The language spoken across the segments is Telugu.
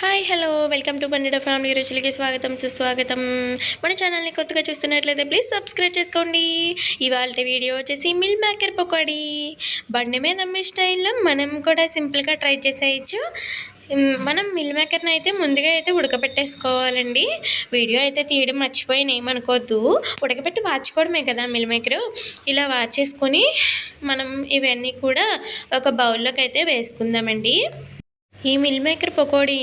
హాయ్ హలో వెల్కమ్ టు బండిడ ఫ్యామిలీ రుచులకి స్వాగతం సుస్వాగతం మన ఛానల్ని కొత్తగా చూస్తున్నట్లయితే ప్లీజ్ సబ్స్క్రైబ్ చేసుకోండి ఇవాళ వీడియో వచ్చేసి మిల్ మేకర్ పకోడీ బండి మీద అమ్మే స్టైల్లో మనం కూడా సింపుల్గా ట్రై చేసేయచ్చు మనం మిల్ మేకర్ని అయితే ముందుగా అయితే ఉడకబెట్టేసుకోవాలండి వీడియో అయితే తీయడం మర్చిపోయిన ఏమనుకోవద్దు ఉడకబెట్టి వాచుకోవడమే కదా మిల్ మేకర్ ఇలా వాచేసుకొని మనం ఇవన్నీ కూడా ఒక బౌల్లోకి అయితే వేసుకుందామండి ఈ మిల్ మేకర్ పకోడీ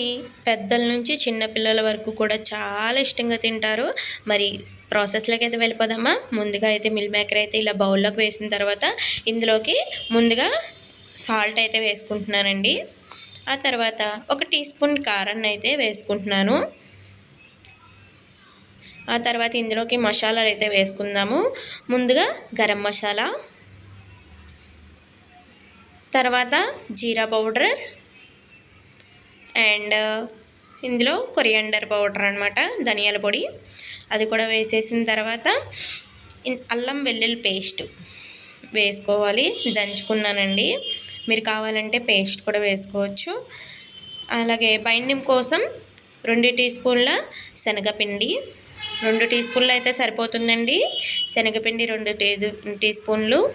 పెద్దల నుంచి చిన్నపిల్లల వరకు కూడా చాలా ఇష్టంగా తింటారు. మరి ప్రాసెస్లోకి అయితే వెళ్ళిపోదామా? ముందుగా అయితే మిల్ మేకర్ అయితే ఇలా బౌల్లోకి వేసిన తర్వాత ఇందులోకి ముందుగా సాల్ట్ అయితే వేసుకుంటున్నానండి. ఆ తర్వాత ఒక టీ స్పూన్ కారాన్ని అయితే వేసుకుంటున్నాను. ఆ తర్వాత ఇందులోకి మసాలాలు అయితే వేసుకుందాము. ముందుగా గరం మసాలా తర్వాత జీరా పౌడర్ అండ్ ఇందులో కొరియాండర్ పౌడర్ అనమాట ధనియాల పొడి. అది కూడా వేసేసిన తర్వాత అల్లం వెల్లుల్లి పేస్ట్ వేసుకోవాలి. దంచుకున్నానండి. మీరు కావాలంటే పేస్ట్ కూడా వేసుకోవచ్చు. అలాగే బైండింగ్ కోసం రెండు టీ స్పూన్ల శనగపిండి రెండు టీ స్పూన్లు అయితే సరిపోతుందండి. శనగపిండి రెండు టీ టీ స్పూన్లు.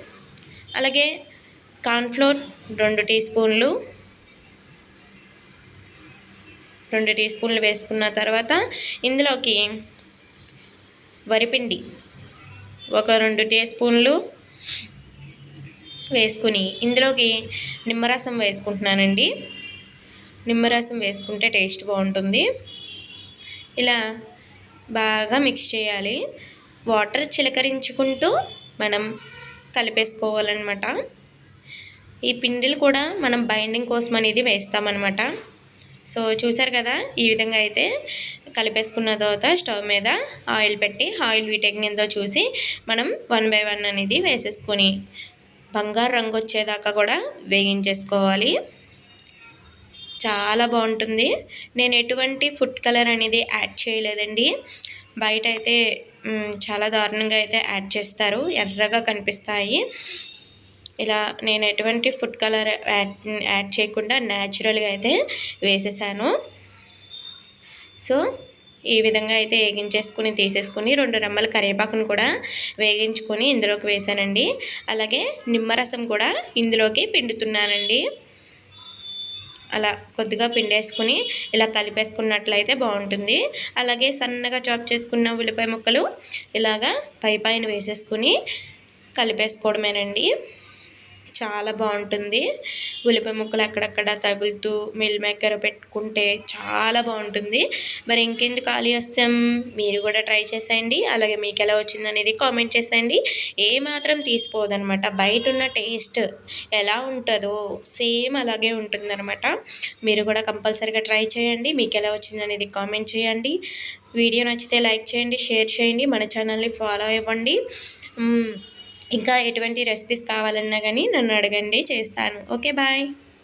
అలాగే కార్న్ఫ్లోర్ రెండు టీ స్పూన్లు. రెండు టీ స్పూన్లు వేసుకున్న తర్వాత ఇందులోకి వరిపిండి ఒక రెండు టీ స్పూన్లు వేసుకుని ఇందులోకి నిమ్మరసం వేసుకుంటున్నానండి. నిమ్మరసం వేసుకుంటే టేస్ట్ బాగుంటుంది. ఇలా బాగా మిక్స్ చేయాలి. వాటర్ చిలకరించుకుంటూ మనం కలిపేసుకోవాలన్నమాట. ఈ పిండిలు కూడా మనం బైండింగ్ కోసం అనేది వేస్తామన్నమాట. సో చూసారు కదా ఈ విధంగా అయితే కలిపేసుకున్న తర్వాత స్టవ్ మీద ఆయిల్ పెట్టి ఆయిల్ వీటెక్కిందో చూసి మనం వన్ బై వన్ అనేది వేసేసుకొని బంగారు రంగు వచ్చేదాకా కూడా వేగించేసుకోవాలి. చాలా బాగుంటుంది. నేను ఎటువంటి ఫుడ్ కలర్ అనేది యాడ్ చేయలేదండి. బయట అయితే చాలా దారుణంగా అయితే యాడ్ చేస్తారు. ఎర్రగా కనిపిస్తాయి. ఇలా నేను ఎటువంటి ఫుడ్ కలర్ యాడ్ యాడ్ చేయకుండా న్యాచురల్గా అయితే వేసేసాను. సో ఈ విధంగా అయితే వేగించేసుకుని తీసేసుకుని రెండు రెమ్మల కరివేపాకును కూడా వేగించుకొని ఇందులోకి వేసానండి. అలాగే నిమ్మరసం కూడా ఇందులోకి పిండుతున్నానండి. అలా కొద్దిగా పిండేసుకుని ఇలా కలిపేసుకున్నట్లయితే బాగుంటుంది. అలాగే సన్నగా చాప్ చేసుకున్న ఉల్లిపాయ ముక్కలు ఇలాగా పై పైన వేసేసుకుని కలిపేసుకోవడమేనండి. చాలా బాగుంటుంది. ఉల్లిపాయ ముక్కలు అక్కడక్కడ తగులుతూ మిల్ మేకర్ పెట్టుకుంటే చాలా బాగుంటుంది. మరి ఇంకెందుకు ఆలస్యం? మీరు కూడా ట్రై చేసేయండి. అలాగే మీకు ఎలా వచ్చింది అనేది కామెంట్ చేసేయండి. ఏ మాత్రం తీసిపోదనమాట. బయట ఉన్న టేస్ట్ ఎలా ఉంటుందో సేమ్ అలాగే ఉంటుందన్నమాట మీరు కూడా కంపల్సరీగా ట్రై చేయండి. మీకు ఎలా వచ్చింది అనేది కామెంట్ చేయండి. వీడియో నచ్చితే లైక్ చేయండి షేర్ చేయండి. మన ఛానల్ని ఫాలో అవ్వండి. ఇంకా ఎటువంటి రెసిపీస్ కావాలన్నా కానీ నన్ను అడగండి చేస్తాను. Okay bye